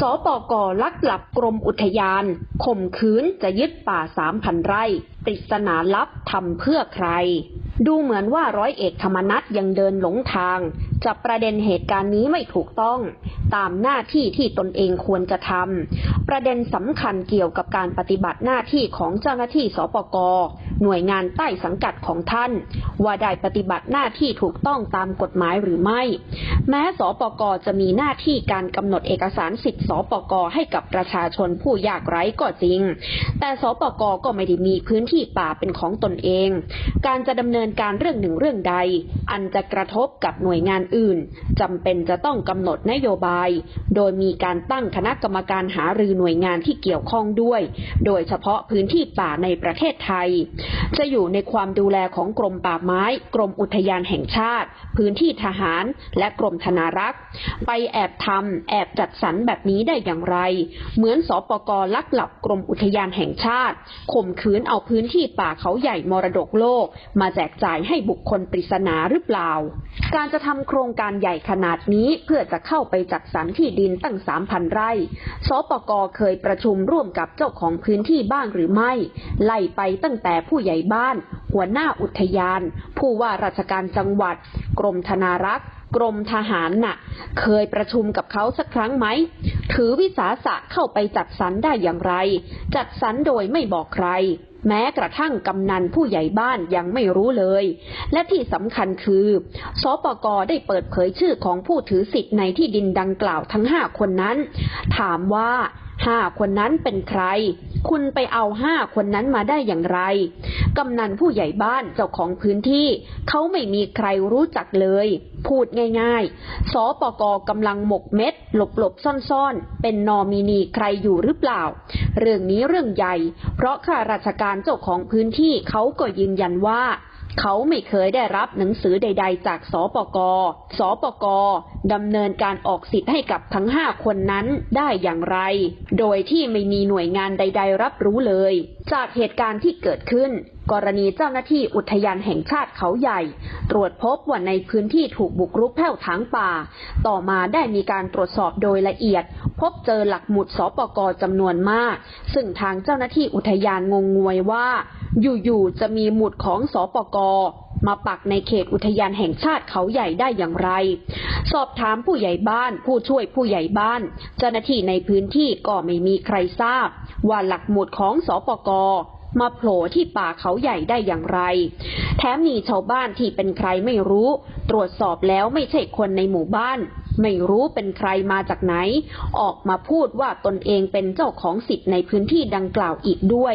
สปกลักหลับกรมอุทยานข่มขืนจะยึดป่าสามพันไร่ปริศนาลับทำเพื่อใคร ดูเหมือนว่าร้อยเอกธรรมนัฐยังเดินหลงทางจับประเด็นเหตุการณ์นี้ไม่ถูกต้อง ตามหน้าที่ที่ตนเองควรจะทำประเด็นสำคัญเกี่ยวกับการปฏิบัติหน้าที่ของเจ้าหน้าที่สปก หน่วยงานใต้สังกัดของท่าน ว่าได้ปฏิบัติหน้าที่ถูกต้องตามกฎหมายหรือไม่ แม้สปกจะมีหน้าที่การกำหนดเอกสารสิทธิสปกให้กับประชาชนผู้ยากไร้ก็จริง แต่สปกก็ไม่ได้มีพื้นที่ป่าเป็นของตนเอง การจะดำเนินการเรื่องหนึ่งเรื่องใด อันจะกระทบกับหน่วยงานอื่นจำเป็นจะต้องกำหนดนโยบาย โดยมีการตั้งคณะกรรมการหารือหน่วยงานที่เกี่ยวข้องด้วย โดยเฉพาะพื้นที่ป่าในประเทศไทยจะอยู่ในความดูแลของกรมป่าไม้ กรมอุทยานแห่งชาติ พื้นที่ทหารและกรมธนารักษ์ ไปแอบทำแอบจัดสรรแบบนี้ได้อย่างไร เหมือนสปกลักหลับกรมอุทยานแห่งชาติข่มขืนเอาพื้นที่ป่าเขาใหญ่มรดกโลก มาแจกจ่ายให้บุคคลปริศนาหรือเปล่า การจะทำโครงการใหญ่ขนาดนี้เพื่อจะเข้าไปจัดสรรที่ดินตั้งสามพันไร่ สปกเคยประชุมร่วมกับเจ้าของพื้นที่บ้างหรือไม่ ไล่ไปตั้งแต่ผูู้้ใหญ่บ้าน หัวหน้าอุทยาน ผู้ว่าราชการจังหวัด กรมธนารักษ์กรมทหารน่ะ เคยประชุมกับเขาสักครั้งไหม ถือวิสาสะเข้าไปจัดสรรได้อย่างไร จัดสรรโดยไม่บอกใคร แม้กระทั่งกำนันผู้ใหญ่บ้านยังไม่รู้เลย และที่สำคัญคือสปกได้เปิดเผยชื่อของผู้ถือสิทธิ์ในที่ดินดังกล่าวทั้งห้าคนนั้น ถามว่า ห้าคนนั้นเป็นใคร คุณไปเอาห้าคนนั้นมาได้อย่างไร กำนันผู้ใหญ่บ้านเจ้าของพื้นที่ เขาไม่มีใครรู้จักเลย พูดง่ายๆ สปกกำลังหมกเม็ด หลบหลบซ่อนๆ เป็นนอมินีใครอยู่หรือเปล่า เรื่องนี้เรื่องใหญ่ เพราะข้าราชการเจ้าของพื้นที่เขาก็ยืนยันว่า เขาไม่เคยได้รับหนังสือใด ๆ จากสปก สปกดำเนินการออกสิทธิ์ให้กับทั้งห้าคนนั้นได้อย่างไร โดยที่ไม่มีหน่วยงานใด ๆ รับรู้เลย จากเหตุการณ์ที่เกิดขึ้น กรณีเจ้าหน้าที่อุทยานแห่งชาติเขาใหญ่ ตรวจพบว่าในพื้นที่ถูกบุกรุกแผ่วถางป่า ต่อมาได้มีการตรวจสอบโดยละเอียด พบเจอหลักหมุดสปกจำนวนมาก ซึ่งทางเจ้าหน้าที่อุทยานงงงวยว่า อยู่ๆจะมีหมุดของสปกมาปักในเขตอุทยานแห่งชาติเขาใหญ่ได้อย่างไร สอบถามผู้ใหญ่บ้าน ผู้ช่วยผู้ใหญ่บ้าน เจ้าหน้าที่ในพื้นที่ก็ไม่มีใครทราบ ว่าหลักหมุดของสปกมาโผล่ที่ป่าเขาใหญ่ได้อย่างไร แถมมีชาวบ้านที่เป็นใครไม่รู้ ตรวจสอบแล้วไม่ใช่คนในหมู่บ้าน ไม่รู้เป็นใครมาจากไหน ออกมาพูดว่าตนเองเป็นเจ้าของสิทธิ์ในพื้นที่ดังกล่าวอีกด้วย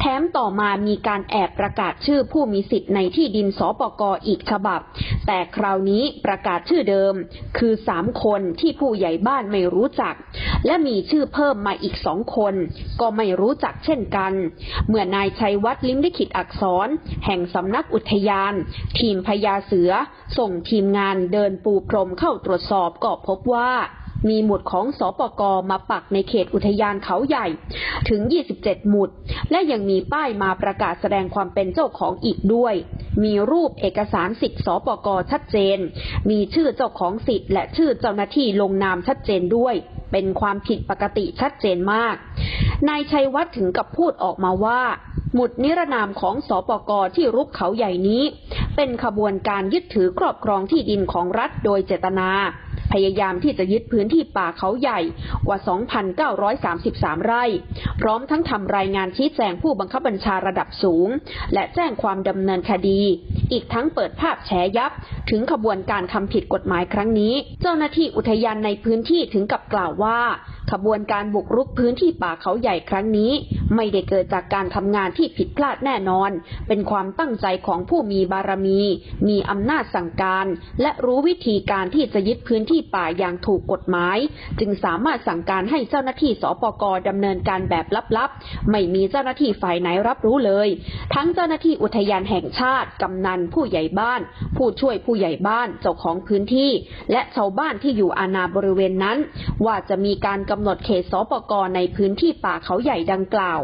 แถมต่อมามีการแอบประกาศชื่อผู้มีสิทธิ์ในที่ดินสปกอีกฉบับ แต่คราวนี้ประกาศชื่อเดิม คือสามคนที่ผู้ใหญ่บ้านไม่รู้จัก และมีชื่อเพิ่มมาอีกสองคน ก็ไม่รู้จักเช่นกัน เมื่อนายชัยวัฒน์ลิมลิขิตอักษร แห่งสำนักอุทยาน ทีมพญาเสือ ส่งทีมงานเดินปูพรมเข้าตรวจสอบก็พบว่ามีหมุดของสปกมาปักในเขตอุทยานเขาใหญ่ถึง 27 หมุด และยังมีป้ายมาประกาศแสดงความเป็นเจ้าของอีกด้วย มีรูปเอกสารสิทธิ์สปกชัดเจน มีชื่อเจ้าของสิทธิ์และชื่อเจ้าหน้าที่ลงนามชัดเจนด้วย เป็นความผิดปกติชัดเจนมาก นายชัยวัฒน์ถึงกับพูดออกมาว่า หมุดนิรนามของสปกที่รุกเขาใหญ่นี้ เป็นขบวนการยึดถือครอบครองที่ดินของรัฐโดยเจตนา พยายามที่จะยึดพื้นที่ป่าเขาใหญ่กว่า 2,933 ไร่ พร้อมทั้งทำรายงานชี้แจงผู้บังคับบัญชาระดับสูง และแจ้งความดำเนินคดี อีกทั้งเปิดภาพแฉยับ ถึงขบวนการทำผิดกฎหมายครั้งนี้ เจ้าหน้าที่อุทยานในพื้นที่ถึงกับกล่าวว่าขบวนการบุกรุกพื้นที่ป่าเขาใหญ่ครั้งนี้ ไม่ได้เกิดจากการทำงานที่ผิดพลาดแน่นอน เป็นความตั้งใจของผู้มีบารมี มีอำนาจสั่งการ และรู้วิธีการที่จะยึดพื้นที่ป่าอย่างถูกกฎหมาย จึงสามารถสั่งการให้เจ้าหน้าที่สปกดำเนินการแบบลับๆ ไม่มีเจ้าหน้าที่ฝ่ายไหนรับรู้เลย ทั้งเจ้าหน้าที่อุทยานแห่งชาติกำนันผู้ใหญ่บ้าน ผู้ช่วยผู้ใหญ่บ้านเจ้าของพื้นที่ และชาวบ้านที่อยู่อาณาบริเวณนั้น ว่าจะมีการกำหนดเขตสปกในพื้นที่ป่าเขาใหญ่ดังกล่าว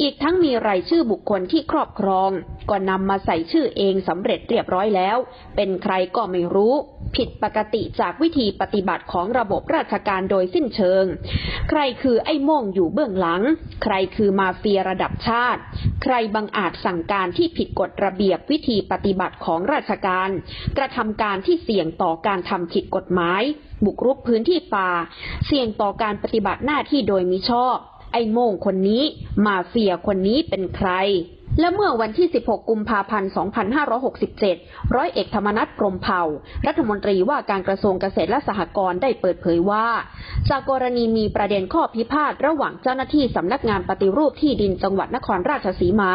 อีกทั้งมีรายชื่อบุคคลที่ครอบครอง ก็นำมาใส่ชื่อเองสำเร็จเรียบร้อยแล้ว เป็นใครก็ไม่รู้ ผิดปกติจากวิธีปฏิบัติของระบบราชการโดยสิ้นเชิง ใครคือไอ้โม่งอยู่เบื้องหลัง ใครคือมาเฟียระดับชาติ ใครบังอาจสั่งการที่ผิดกฎระเบียบวิธีปฏิบัติของราชการ กระทำการที่เสี่ยงต่อการทำผิดกฎหมาย บุกรุกพื้นที่ป่า เสี่ยงต่อการปฏิบัติหน้าที่โดยมิชอบ ไอ้โม่งคนนี้ มาเฟียคนนี้เป็นใคร และเมื่อวันที่ 16 กุมภาพันธ์ 2567 ร้อยเอกธรรมนัฐพรมเผ่า รัฐมนตรีว่าการกระทรวงเกษตรและสหกรณ์ได้เปิดเผยว่า จากกรณีมีประเด็นข้อพิพาทระหว่างเจ้าหน้าที่สำนักงานปฏิรูปที่ดินจังหวัดนครราชสีมา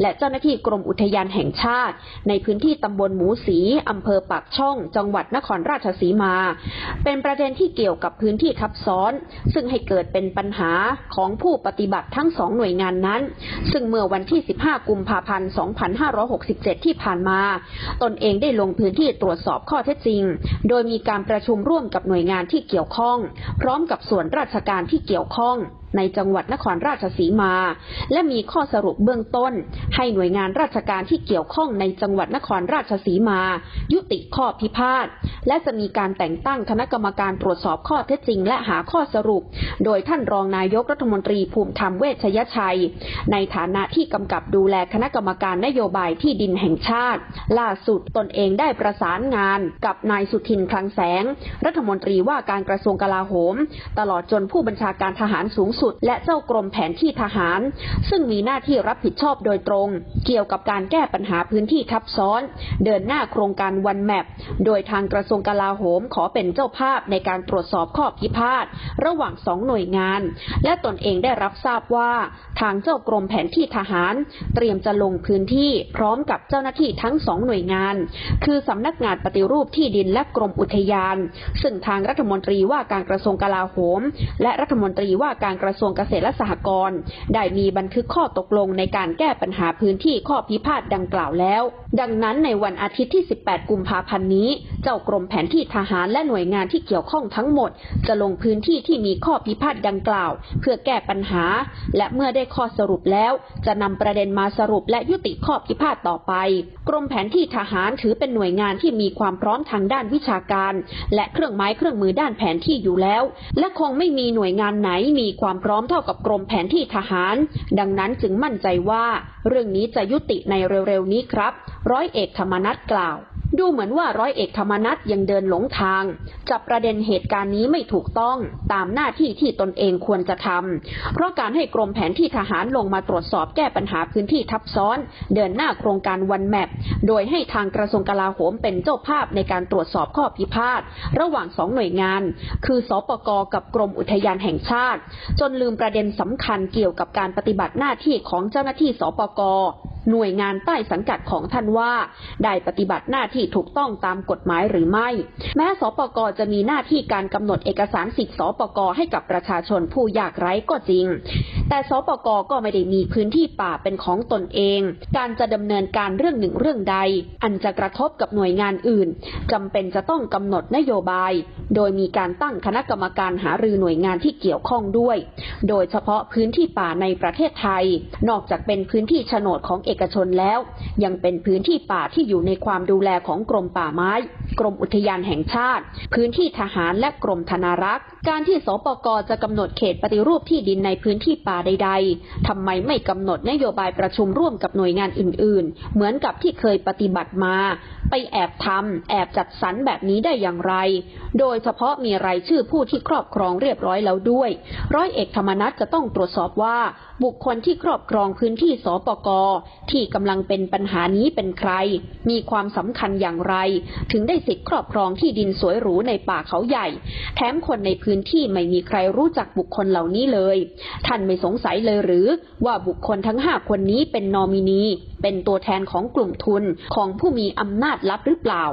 และเจ้าหน้าที่กรมอุทยานแห่งชาติ ในพื้นที่ตำบลหมูสีอำเภอปากช่อง จังหวัดนครราชสีมา เป็นประเด็นที่เกี่ยวกับพื้นที่ทับซ้อน ซึ่งให้เกิดเป็นปัญหาของผู้ปฏิบัติทั้งสองหน่วยงานนั้น ซึ่งเมื่อวันที่ 15กุมภาพันธ์ 2567 ที่ผ่านมา ตนเองได้ลงพื้นที่ตรวจสอบข้อเท็จจริง โดยมีการประชุมร่วมกับหน่วยงานที่เกี่ยวข้อง พร้อมกับส่วนราชการที่เกี่ยวข้อง ในจังหวัดนครราชสีมา และมีข้อสรุปเบื้องต้น ให้หน่วยงานราชการที่เกี่ยวข้องในจังหวัดนครราชสีมา ยุติข้อพิพาทและจะมีการแต่งตั้งคณะกรรมการตรวจสอบข้อเท็จจริง และหาข้อสรุป โดยท่านรองนายกรัฐมนตรีภูมิธรรมเวชยชัย ในฐานะที่กำกับดูแลคณะกรรมการนโยบายที่ดินแห่งชาติ ล่าสุดตนเองได้ประสานงานกับนายสุทินคลังแสง รัฐมนตรีว่าการกระทรวงกลาโหม ตลอดจนผู้บัญชาการทหารสูงสุดและเจ้ากรมแผนที่ทหาร ซึ่งมีหน้าที่รับผิดชอบโดยตรง เกี่ยวกับการแก้ปัญหาพื้นที่ทับซ้อน เดินหน้าโครงการวันแมปโดยทางกระทรวงกลาโหมขอเป็นเจ้าภาพในการตรวจสอบข้อพิพาทระหว่างสองหน่วยงาน และตนเองได้รับทราบว่า ทางเจ้ากรมแผนที่ทหาร เตรียมจะลงพื้นที่พร้อมกับเจ้าหน้าที่ทั้งสองหน่วยงาน คือสำนักงานปฏิรูปที่ดินและกรมอุทยาน ซึ่งทางรัฐมนตรีว่าการกระทรวงกลาโหม และรัฐมนตรีว่าการกระทรวงเกษตรและสหกรณ์ได้มีบันทึกข้อตกลงในการแก้ปัญหาพื้นที่ข้อพิพาทดังกล่าวแล้ว ดังนั้นในวันอาทิตย์ที่ 18 กุมภาพันธ์นี้ เจ้ากรมแผนที่ทหารและหน่วยงานที่เกี่ยวข้องทั้งหมด จะลงพื้นที่ที่มีข้อพิพาทดังกล่าว เพื่อแก้ปัญหา และเมื่อได้ข้อสรุปแล้ว จะนำประเด็นมาสรุปและยุติข้อพิพาทต่อไป กรมแผนที่ทหารถือเป็นหน่วยงานที่มีความพร้อมทางด้านวิชาการ และเครื่องไม้เครื่องมือด้านแผนที่อยู่แล้ว และคงไม่มีหน่วยงานไหนมีความพร้อมเท่ากับกรมแผนที่ทหาร ดังนั้นจึงมั่นใจว่า เรื่องนี้จะยุติในเร็วๆนี้ครับ ร้อยเอกธรรมนัฐกล่าว ดูเหมือนว่าร้อยเอกธรรมนัฐยังเดินหลงทาง จับประเด็นเหตุการณ์นี้ไม่ถูกต้องตามหน้าที่ที่ตนเองควรจะทำ เพราะการให้กรมแผนที่ทหารลงมาตรวจสอบแก้ปัญหาพื้นที่ทับซ้อน เดินหน้าโครงการวันแมปโดยให้ทางกระทรวงกลาโหมเป็นเจ้าภาพในการตรวจสอบข้อพิพาทระหว่างสองหน่วยงาน คือสปกกับกรมอุทยานแห่งชาติ จนลืมประเด็นสำคัญเกี่ยวกับการปฏิบัติหน้าที่ของเจ้าหน้าที่สปก หน่วยงานใต้สังกัดของท่านว่า ได้ปฏิบัติหน้าที่ถูกต้องตามกฎหมายหรือไม่ แม้สปกจะมีหน้าที่การกำหนดเอกสารสิทธิสปกให้กับประชาชนผู้ยากไร้ก็จริง แต่สปกก็ไม่ได้มีพื้นที่ป่าเป็นของตนเอง การจะดำเนินการเรื่องหนึ่งเรื่องใด อันจะกระทบกับหน่วยงานอื่นจำเป็นจะต้องกำหนดนโยบาย โดยมีการตั้งคณะกรรมการหารือหน่วยงานที่เกี่ยวข้องด้วย โดยเฉพาะพื้นที่ป่าในประเทศไทย นอกจากเป็นพื้นที่โฉนดของเอเอกชนแล้ว ยังเป็นพื้นที่ป่าที่อยู่ในความดูแลของกรมป่าไม้ กรมอุทยานแห่งชาติ พื้นที่ทหารและกรมธนารักษ์ การที่สปกจะกำหนดเขตปฏิรูปที่ดินในพื้นที่ป่าใด ๆทำไมไม่กำหนดนโยบายประชุมร่วมกับหน่วยงานอื่น ๆ เหมือนกับที่เคยปฏิบัติมา ไปแอบทำแอบจัดสรรแบบนี้ได้อย่างไร โดยเฉพาะมีรายชื่อผู้ที่ครอบครองเรียบร้อยแล้วด้วย ร้อยเอกธรรมนัฐจะต้องตรวจสอบว่า บุคคลที่ครอบครองพื้นที่สปกที่กำลังเป็นปัญหานี้เป็นใคร มีความสำคัญอย่างไร ถึงได้สิทธิครอบครองที่ดินสวยหรูในป่าเขาใหญ่ แถมคนในพื้นที่ไม่มีใครรู้จักบุคคลเหล่านี้เลย ท่านไม่สงสัยเลยหรือว่าบุคคลทั้งห้าคนนี้เป็นนอมินี เป็นตัวแทนของกลุ่มทุนของผู้มีอำนาจลับหรือเปล่า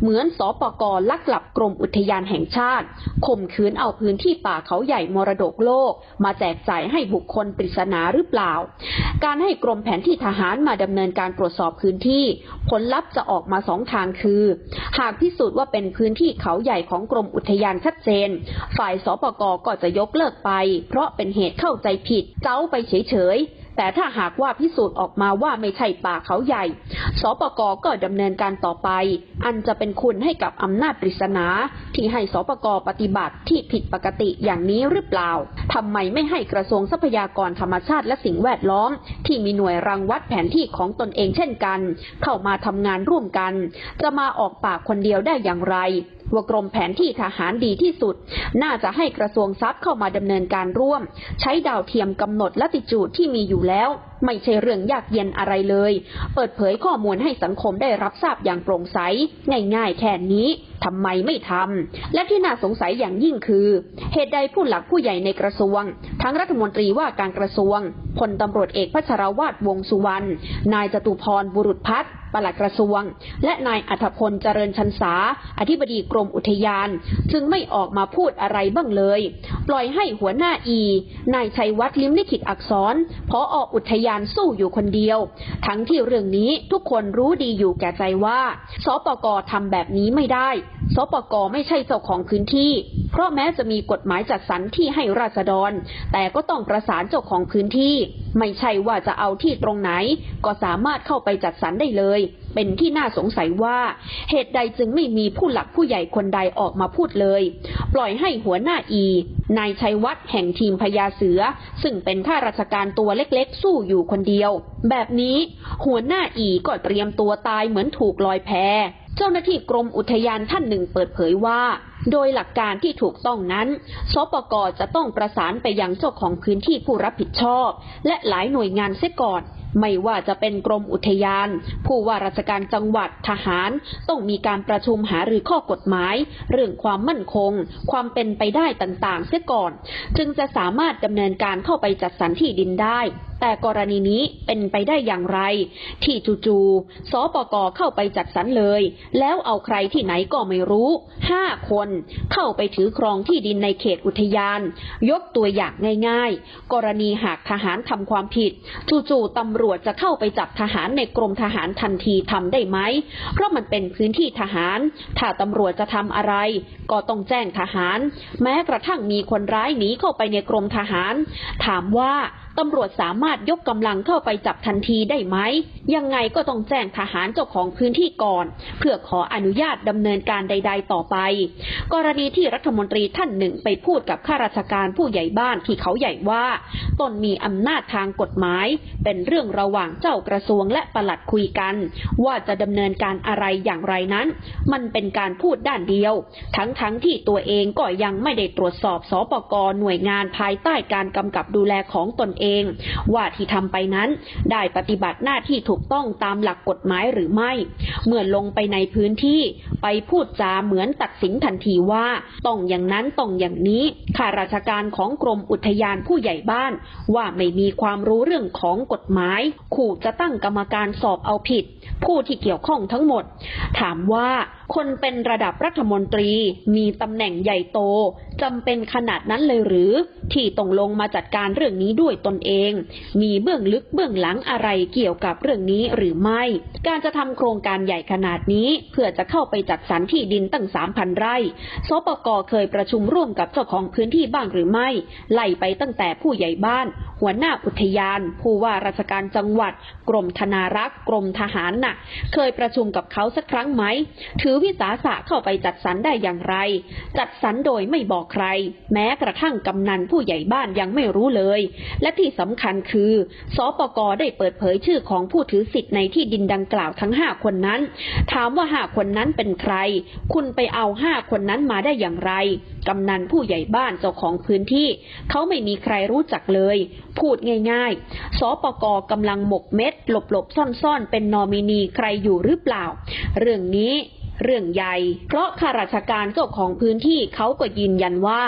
เหมือนสปกลักหลับกรมอุทยานแห่งชาติข่มขืนเอาพื้นที่ป่าเขาใหญ่มรดกโลก มาแจกจ่ายให้บุคคลปริศนาหรือเปล่า การให้กรมแผนที่ทหารมาดำเนินการตรวจสอบพื้นที่ ผลลัพธ์จะออกมาสองทางคือ หากพิสูจน์ว่าเป็นพื้นที่เขาใหญ่ของกรมอุทยานชัดเจน ฝ่ายสปกก็จะยกเลิกไป เพราะเป็นเหตุเข้าใจผิดเจ้าไปเฉยๆ แต่ถ้าหากว่าพิสูจน์ออกมาว่าไม่ใช่ป่าเขาใหญ่ สปกก็ดำเนินการต่อไป อันจะเป็นคุณให้กับอำนาจปริศนาที่ให้สปกปฏิบัติที่ผิดปกติอย่างนี้หรือเปล่าทำไมไม่ให้กระทรวงทรัพยากรธรรมชาติและสิ่งแวดล้อม ที่มีหน่วยรังวัดแผนที่ของตนเองเช่นกัน เข้ามาทำงานร่วมกัน จะมาออกปากคนเดียวได้อย่างไรว่ากรมแผนที่ทหารดีที่สุด น่าจะให้กระทรวงทรัพย์เข้ามาดำเนินการร่วม ใช้ดาวเทียมกำหนดละติจูดที่มีอยู่แล้ว ไม่ใช่เรื่องยากเย็นอะไรเลย เปิดเผยข้อมูลให้สังคมได้รับทราบอย่างโปร่งใส ง่ายๆ แค่นี้ทำไมไม่ทำและที่น่าสงสัยอย่างยิ่งคือ เหตุใดผู้หลักผู้ใหญ่ในกระทรวง ทั้งรัฐมนตรีว่าการกระทรวงพลตำรวจเอกพัชรวาทวงสุวรรณนายจตุพรบุรุษพัฒน์ปลัดกระทรวง และนายอัธพลเจริญชันษา อธิบดีกรมอุทยาน จึงไม่ออกมาพูดอะไรบ้างเลย ปล่อยให้หัวหน้าอี นายชัยวัฒน์ลิมลิขิตอักษรพอออุทยานสู้อยู่คนเดียว ทั้งที่เรื่องนี้ทุกคนรู้ดีอยู่แก่ใจว่า สปกทำแบบนี้ไม่ได้ สปกไม่ใช่เจ้าของพื้นที่ เพราะแม้จะมีกฎหมายจัดสรรที่ให้ราษฎร แต่ก็ต้องประสานเจ้าของพื้นที่ ไม่ใช่ว่าจะเอาที่ตรงไหน ก็สามารถเข้าไปจัดสรรได้เลย เป็นที่น่าสงสัยว่าเหตุใดจึงไม่มีผู้หลักผู้ใหญ่คนใดออกมาพูดเลย ปล่อยให้หัวหน้าอี นายชัยวัฒน์แห่งทีมพญาเสือ ซึ่งเป็นข้าราชการตัวเล็กๆ สู้อยู่คนเดียว แบบนี้ หัวหน้าอีก็เตรียมตัวตายเหมือนถูกลอยแพ จ้าหน้าที่กรมอุทยานท่านหนึ่งเปิดเผยว่า โดยหลักการที่ถูกต้องนั้น สปกจะต้องประสานไปยังเจ้าของพื้นที่ผู้รับผิดชอบ และหลายหน่วยงานเสียก่อน ไม่ว่าจะเป็นกรมอุทยาน ผู้ว่าราชการจังหวัดทหาร ต้องมีการประชุมหารือข้อกฎหมาย เรื่องความมั่นคง ความเป็นไปได้ต่างๆ เสียก่อน จึงจะสามารถดำเนินการเข้าไปจัดสรรที่ดินได้ แต่กรณีนี้เป็นไปได้อย่างไร ที่จู่ๆ สปกเข้าไปจัดสรรเลย แล้วเอาใครที่ไหนก็ไม่รู้ห้าคน เข้าไปถือครองที่ดินในเขตอุทยาน ยกตัวอย่างง่าย ๆ กรณีหากทหารทำความผิด จู่ๆตำรวจจะเข้าไปจับทหารในกรมทหารทันทีทำได้ไหม เพราะมันเป็นพื้นที่ทหาร ถ้าตำรวจจะทำอะไร ก็ต้องแจ้งทหาร แม้กระทั่งมีคนร้ายหนีเข้าไปในกรมทหาร ถามว่า ตำรวจสามารถยกกำลังเข้าไปจับทันทีได้ไหม ยังไงก็ต้องแจ้งทหารเจ้าของพื้นที่ก่อน เพื่อขออนุญาตดำเนินการใด ๆ ต่อไป กรณีที่รัฐมนตรีท่านหนึ่งไปพูดกับข้าราชการผู้ใหญ่บ้านที่เขาใหญ่ว่าตนมีอำนาจทางกฎหมาย เป็นเรื่องระหว่างเจ้ากระทรวงและปลัดคุยกัน ว่าจะดำเนินการอะไรอย่างไรนั้น มันเป็นการพูดด้านเดียว ทั้งๆทที่ตัวเองก็ยังไม่ได้ตรวจสอบสปกหน่วยงานภายใต้การกำกับดูแลของตนเองว่าที่ทำไปนั้น ได้ปฏิบัติหน้าที่ถูกต้องตามหลักกฎหมายหรือไม่ เมื่อลงไปในพื้นที่ไปพูดจาเหมือนตัดสินทันทีว่าต้องอย่างนั้นต้องอย่างนี้ข้าราชการของกรมอุทยานผู้ใหญ่บ้าน ว่าไม่มีความรู้เรื่องของกฎหมาย ขู่จะตั้งกรรมการสอบเอาผิด ผู้ที่เกี่ยวข้องทั้งหมด ถามว่าคนเป็นระดับรัฐมนตรีมีตำแหน่งใหญ่โตจำเป็นขนาดนั้นเลยหรือ ที่ต้องลงมาจัดการเรื่องนี้ด้วยตนเอง มีเบื้องลึกเบื้องหลังอะไรเกี่ยวกับเรื่องนี้หรือไม่ การจะทำโครงการใหญ่ขนาดนี้ เพื่อจะเข้าไปจัดสรรที่ดินตั้งสามพันไร่ สปกเคยประชุมร่วมกับเจ้าของพื้นที่บ้างหรือไม่ ไล่ไปตั้งแต่ผู้ใหญ่บ้าน หัวหน้าอุทยาน ผู้ว่าราชการจังหวัด กรมธนารักษ์ กรมทหารน่ะ เคยประชุมกับเขาสักครั้งไหม ถือวิสาสะเข้าไปจัดสรรได้อย่างไร จัดสรรโดยไม่บอกใคร แม้กระทั่งกำนันผู้ใหญ่บ้านยังไม่รู้เลย และที่สำคัญคือ สปกได้เปิดเผยชื่อของผู้ถือสิทธิ์ในที่ดินดังกล่าวทั้งห้าคนนั้น ถามว่าห้าคนนั้นเป็นใคร คุณไปเอาห้าคนนั้นมาได้อย่างไร กำนันผู้ใหญ่บ้านเจ้าของพื้นที่ เขาไม่มีใครรู้จักเลย พูดง่ายๆ สปกกำลังหมกเม็ด หลบๆ ซ่อนๆ เป็นนอมินีใครอยู่หรือเปล่า เรื่องนี้เรื่องใหญ่ เพราะข้าราชการเจ้าของพื้นที่เขาก็ยืนยันว่า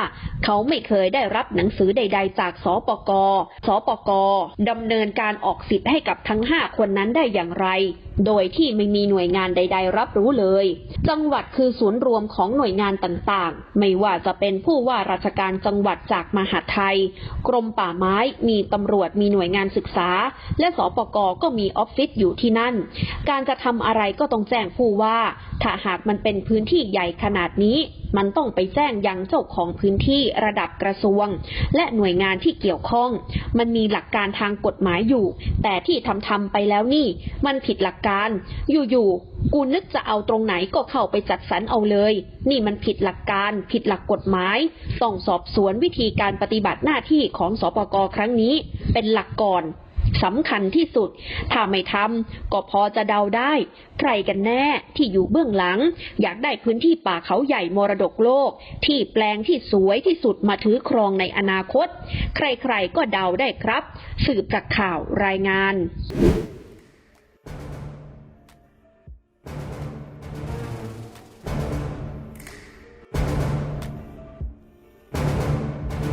เขาไม่เคยได้รับหนังสือใด ๆ จากสปก สปกดำเนินการออกสิทธิ์ให้กับทั้งห้าคนนั้นได้อย่างไร โดยที่ไม่มีหน่วยงานใด ๆ รับรู้เลย จังหวัดคือศูนย์รวมของหน่วยงานต่างๆ ไม่ว่าจะเป็นผู้ว่าราชการจังหวัดจากมหาดไทย กรมป่าไม้ มีตำรวจ มีหน่วยงานศึกษา และสปกก็มีออฟฟิศอยู่ที่นั่น การจะทำอะไรก็ต้องแจ้งผู้ว่า ถ้าหากมันเป็นพื้นที่ใหญ่ขนาดนี้ มันต้องไปแจ้งยังเจ้าของพื้นที่ระดับกระทรวง และหน่วยงานที่เกี่ยวข้อง มันมีหลักการทางกฎหมายอยู่ แต่ที่ทำทำไปแล้วนี่ มันผิดหลักการ อยู่ๆกูนึกจะเอาตรงไหนก็เข้าไปจัดสรรเอาเลย นี่มันผิดหลักการผิดหลักกฎหมาย ต้องสอบสวนวิธีการปฏิบัติหน้าที่ของสปกครั้งนี้ เป็นหลักก่อน สำคัญที่สุด ถ้าไม่ทำก็พอจะเดาได้ ใครกันแน่ที่อยู่เบื้องหลัง อยากได้พื้นที่ป่าเขาใหญ่มรดกโลก ที่แปลงที่สวยที่สุดมาถือครองในอนาคต ใครๆก็เดาได้ครับ สืบจากข่าวรายงาน